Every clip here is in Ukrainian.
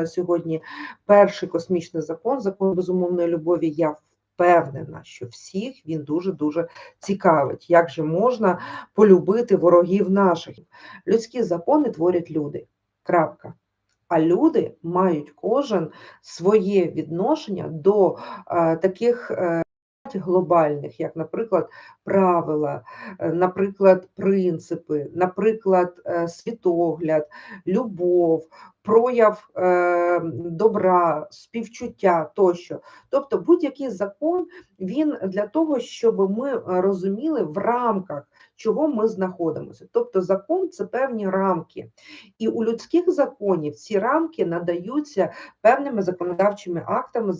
на сьогодні перший космічний закон, закон безумовної любові. Я впевнена, що всіх він дуже дуже цікавить. Як же можна полюбити ворогів наших? Людські закони творять люди. Крапка. А люди мають кожен своє відношення до е, таких е, глобальних, як, наприклад, правила, е, наприклад, принципи, наприклад, е, світогляд, любов, прояв е, добра, співчуття тощо. Тобто, будь-який закон він для того, щоб ми розуміли в рамках. Чого ми знаходимося? Тобто закон це певні рамки, і у людських законів ці рамки надаються певними законодавчими актами,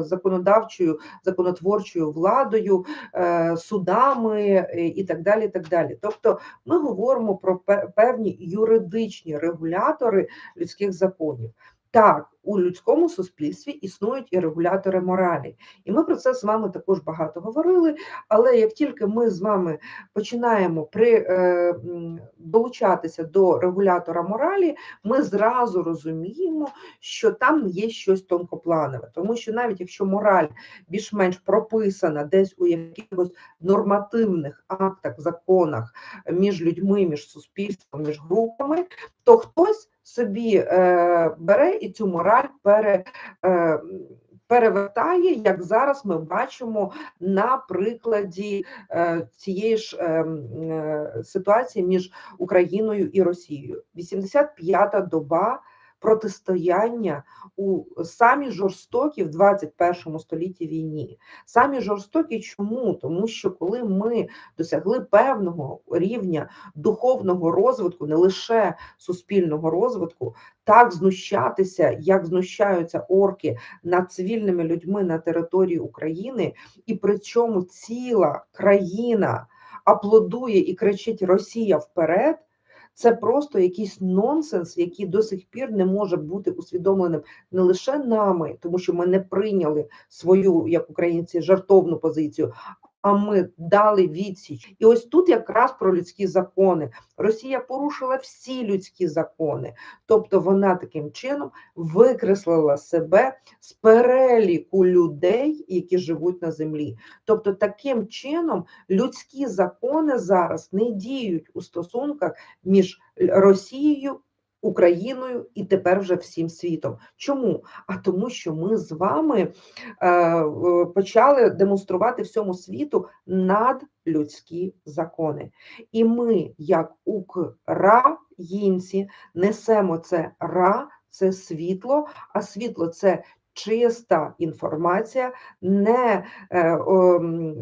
законодавчою законотворчою владою, судами і так далі. І так далі. Тобто, ми говоримо про певні юридичні регулятори людських законів. Так, у людському суспільстві існують і регулятори моралі, і ми про це з вами також багато говорили. Але як тільки ми з вами починаємо при е, долучатися до регулятора моралі, ми зразу розуміємо, що там є щось тонкопланове, тому що навіть якщо мораль більш-менш прописана десь у якихось нормативних актах, законах між людьми, між суспільством, між групами, то хтось собі е, бере і цю мораль пере, е, перевертає, як зараз ми бачимо на прикладі е, цієї ж е, е, ситуації між Україною і Росією. 85-та доба протистояння у самі жорстокі в 21 столітті війні. Самі жорстокі чому? Тому що коли ми досягли певного рівня духовного розвитку, не лише суспільного розвитку, так знущатися, як знущаються орки над цивільними людьми на території України, і при цьому ціла країна аплодує і кричить Росія вперед. Це просто якийсь нонсенс, який до сих пір не може бути усвідомленим не лише нами, тому що ми не прийняли свою як українці жартовну позицію, ми дали відсіч. І ось тут якраз про людські закони. Росія порушила всі людські закони, тобто вона таким чином викреслила себе з переліку людей, які живуть на землі. Тобто, таким чином людські закони зараз не діють у стосунках між Росією Україною і тепер вже всім світом. Чому? А тому, що ми з вами е, почали демонструвати всьому світу надлюдські закони. І ми, як українці, несемо це ра, це світло, а світло це чиста інформація, не е,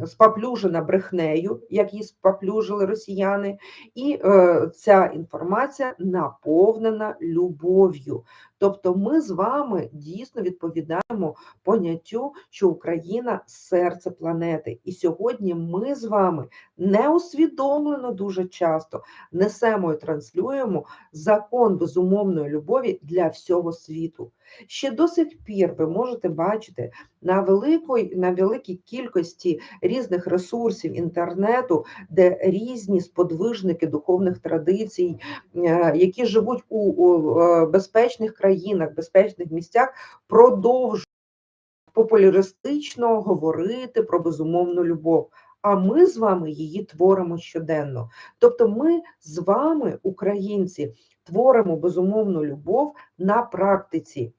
споплюжена брехнею, як її споплюжили росіяни, і е, ця інформація наповнена любов'ю. Тобто ми з вами дійсно відповідаємо поняттю, що Україна серце планети. І сьогодні ми з вами неусвідомлено дуже часто несемо і транслюємо закон безумовної любові для всього світу. Ще до сих пір ви можете бачити на великій, на великій кількості різних ресурсів інтернету, де різні сподвижники духовних традицій, е, які живуть у е, безпечних країнах, безпечних місцях, продовжують популяристично говорити про безумовну любов. А ми з вами її творимо щоденно. Тобто, ми з вами, українці, творимо безумовну любов на практиці.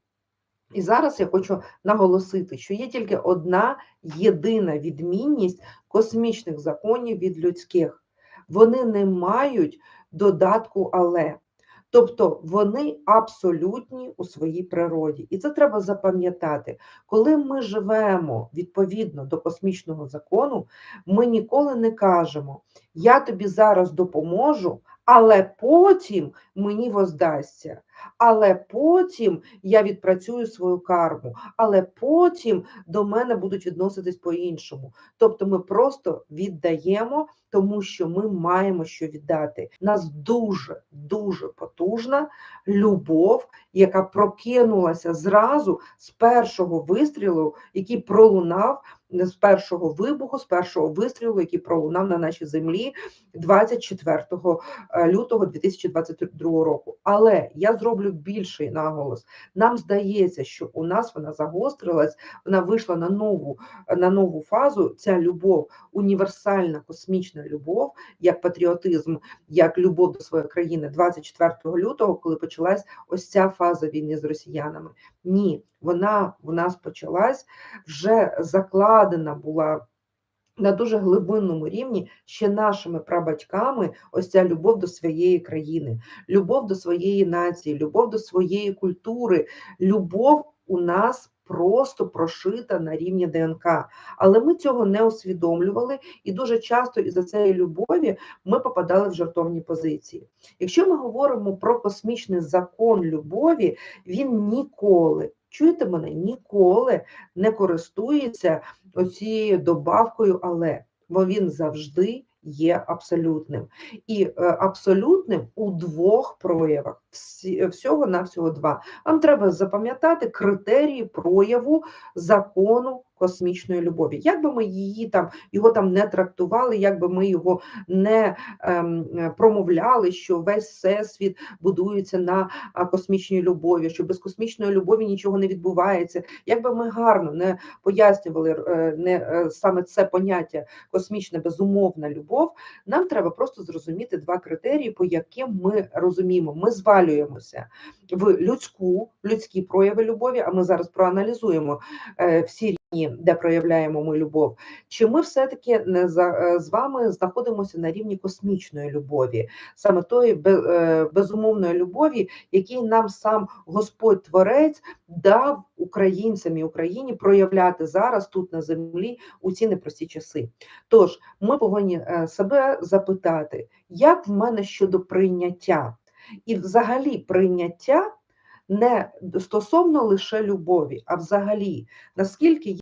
І зараз я хочу наголосити, що є тільки одна єдина відмінність космічних законів від людських. Вони не мають додатку але. Тобто вони абсолютні у своїй природі. І це треба запам'ятати. Коли ми живемо відповідно до космічного закону, ми ніколи не кажемо, я тобі зараз допоможу, але потім мені воздасться але потім я відпрацюю свою карму, але потім до мене будуть відноситись по-іншому. Тобто ми просто віддаємо, тому що ми маємо що віддати. Нас дуже дуже потужна любов, яка прокинулася зразу з першого вистрілу, який пролунав з першого вибуху, з першого вистрілу, який пролунав на нашій землі 24 е, лютого 2022 року. Але я зроблю більший наголос. Нам здається, що у нас вона загострилась, вона вийшла на нову, на нову фазу. Ця любов, універсальна космічна любов, як патріотизм, як любов до своєї країни 24 лютого, коли почалась ось ця фаза війни з росіянами. Ні, вона в нас почалась вже закладена була. На дуже глибинному рівні ще нашими прабатьками ось ця любов до своєї країни, любов до своєї нації, любов до своєї культури, любов у нас просто прошита на рівні ДНК. Але ми цього не усвідомлювали, і дуже часто із за цієї любові ми попадали в жертовні позиції. Якщо ми говоримо про космічний закон любові, він ніколи. Чуєте мене, ніколи не користується оцією добавкою, але бо він завжди є абсолютним. І е, абсолютним у двох проявах. Всі, всього на всього два. Вам треба запам'ятати критерії прояву закону космічної любові. Як би ми її там його там не трактували, як би ми його не ем, промовляли, що весь всесвіт будується на космічній любові, що без космічної любові нічого не відбувається. Як би ми гарно не пояснювали е, не е, саме це поняття космічна безумовна любов, нам треба просто зрозуміти два критерії, по яким ми розуміємо, ми звалюємося в людську, людські прояви любові. А ми зараз проаналізуємо е, всі де проявляємо ми любов. Чи ми все-таки не за е, з вами знаходимося на рівні космічної любові, саме тої е, безумовної любові, який нам сам Господь Творець дав українцям і Україні проявляти зараз тут на землі у ці непрості часи. Тож ми повинні е, себе запитати, як в мене щодо прийняття, і взагалі прийняття не стосовно лише любові, а взагалі наскільки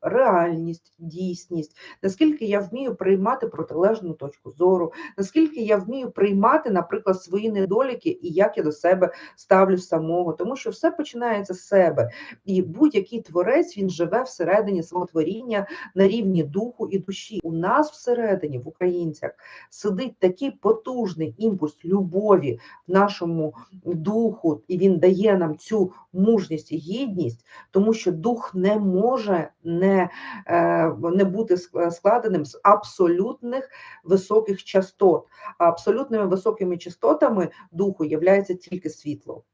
реальність, дійсність, наскільки я вмію приймати протилежну точку зору, наскільки я вмію приймати, наприклад, свої недоліки і як я до себе ставлю самого, тому що все починається з себе, і будь-який творець він живе всередині свого творіння на рівні духу і душі. У нас всередині, в українцях, сидить такий потужний імпульс любові в нашому духу, і він дає нам цю мужність і гідність, тому що дух не може не, е, не бути складеним з абсолютних високих частот. А абсолютними високими частотами духу є тільки світло.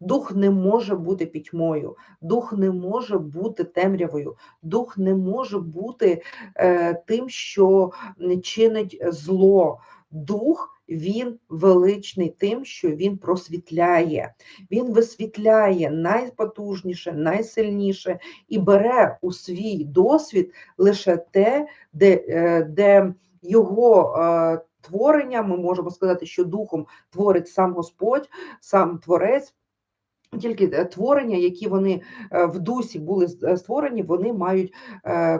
Дух не може бути пітьмою, дух не може бути темрявою, дух не може бути е, тим, що м, чинить зло. Дух він величний тим, що він просвітляє, він висвітляє найпотужніше, найсильніше і бере у свій досвід лише те, де, е, де його е, творення, ми можемо сказати, що духом творить сам Господь, сам Творець. Тільки е, творення, які вони е, в дусі були е, створені, вони мають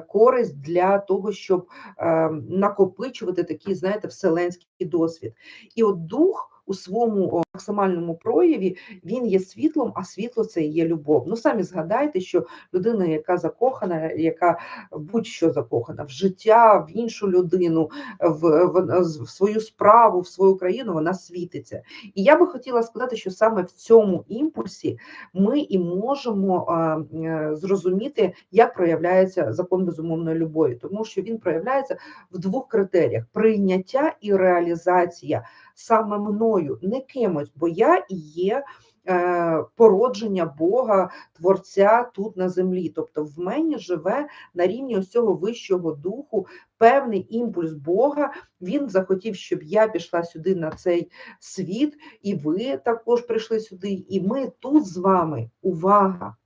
користь для того, щоб е, накопичувати такий, знаєте, вселенський досвід. І от дух у своєму максимальному прояві він є світлом, а світло це є любов. Ну самі згадайте, що людина, яка закохана, яка будь-що закохана в життя, в іншу людину, в, в, в свою справу, в свою країну, вона світиться. І я би хотіла сказати, що саме в цьому імпульсі ми і можемо а, е, зрозуміти, як проявляється закон безумовної любові, тому що він проявляється в двох критеріях: прийняття і реалізація саме мною, не кимось, бо я і є. е, Породження Бога, Творця тут на землі. Тобто в мені живе на рівні ось цього вищого духу певний імпульс Бога. Він захотів, щоб я пішла сюди на цей світ, і ви також прийшли сюди. І ми тут з вами, увага,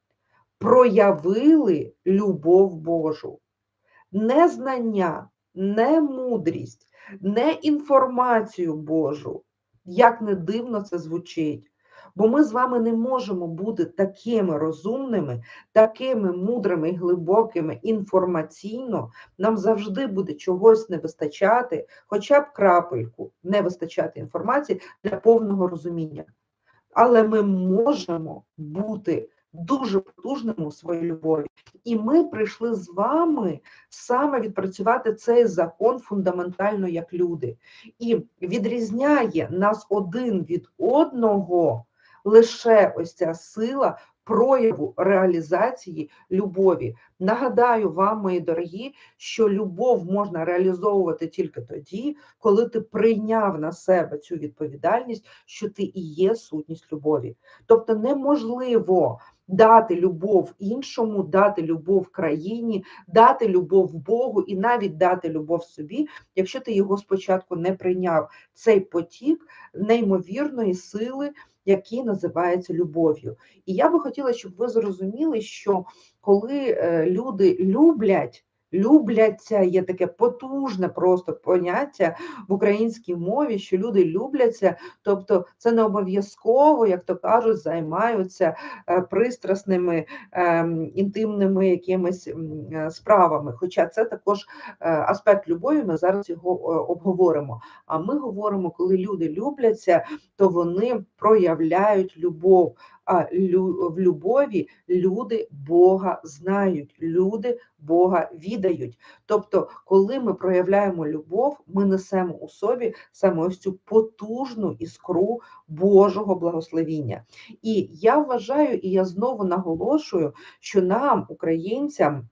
проявили любов Божу. Не знання, не мудрість, не інформацію Божу. Як не дивно це звучить. Бо ми з вами не можемо бути такими розумними, такими мудрими і глибокими інформаційно. Нам завжди буде чогось не вистачати, хоча б крапельку не вистачати інформації для повного розуміння. Але ми можемо бути дуже потужним у своїй любові. І ми прийшли з вами саме відпрацювати цей закон фундаментально як люди. І відрізняє нас один від одного лише ось ця сила прояву реалізації любові. Нагадаю вам, мої дорогі, що любов можна реалізовувати тільки тоді, коли ти прийняв на себе цю відповідальність, що ти і є сутність любові. Тобто неможливо дати любов іншому, дати любов країні, дати любов Богу і навіть дати любов собі, якщо ти його спочатку не прийняв. Цей потік неймовірної сили, який називається любов'ю. І я би хотіла, щоб ви зрозуміли, що коли е, люди люблять, любляться, є таке потужне просто поняття в українській мові, що люди любляться, тобто це не обов'язково, як то кажуть, займаються е, пристрасними е, інтимними якимись е, справами. Хоча це також е, аспект любові, ми зараз його обговоримо. А ми говоримо, коли люди любляться, то вони проявляють любов. А в любові люди Бога знають, люди Бога відають. Тобто, коли ми проявляємо любов, ми несемо у собі саме ось цю потужну іскру Божого благословіння. І я вважаю, і я знову наголошую, що нам, українцям,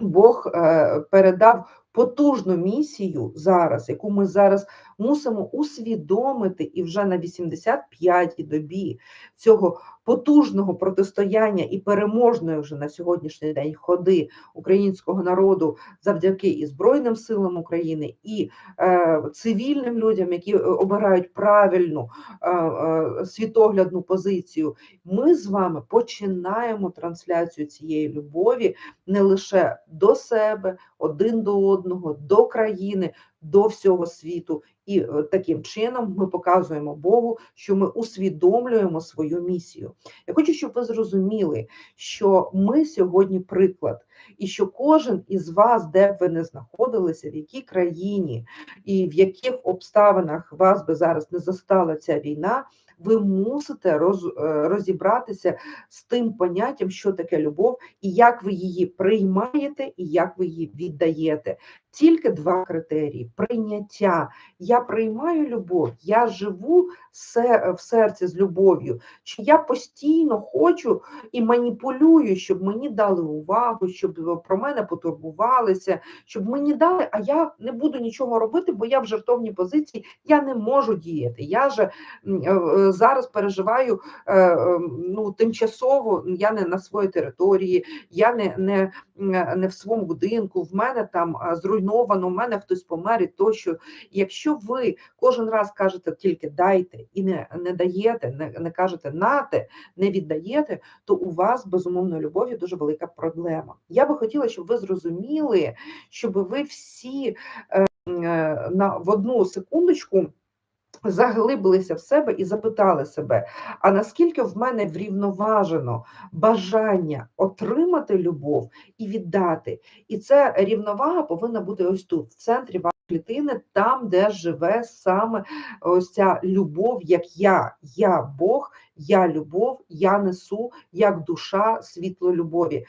Бог е, передав потужну місію зараз, яку ми зараз мусимо усвідомити, і вже на 85-й добі цього потужного протистояння і переможної вже на сьогоднішній день ходи українського народу завдяки і Збройним силам України, і е, цивільним людям, які е, обирають правильну е, е, світоглядну позицію. Ми з вами починаємо трансляцію цієї любові не лише до себе, один до одного, до країни, до всього світу. І е, таким чином ми показуємо Богу, що ми усвідомлюємо свою місію. Я хочу, щоб ви зрозуміли, що ми сьогодні приклад, і що кожен із вас, де б ви не знаходилися, в якій країні і в яких обставинах вас би зараз не застала ця війна, ви мусите роз, е, розібратися з тим поняттям, що таке любов, і як ви її приймаєте, і як ви її віддаєте. Тільки два критерії: прийняття. Я приймаю любов, я живу в серці з любов'ю. Чи я постійно хочу і маніпулюю, щоб мені дали увагу, щоб про мене потурбувалися, щоб мені дали, а я не буду нічого робити, бо я в жертовній позиції, я не можу діяти. Я же е, е, зараз переживаю е, ну, тимчасово, я не на своїй території, я не, не, не в своєму будинку, в мене там а, зруйновано, в мене хтось помер і тощо. Якщо ви кожен раз кажете тільки дайте і не, не даєте, не, не кажете нате, не віддаєте, то у вас безумовно любові дуже велика проблема. Я би хотіла, щоб ви зрозуміли, щоб ви всі е, е, на в одну секундочку. Заглибилися в себе і запитали себе, а наскільки в мене врівноважено бажання отримати любов і віддати. І ця рівновага повинна бути ось тут, в центрі вашої клітини, там, де живе саме ось ця любов, як я, я Бог, я любов, я несу як душа світло любові.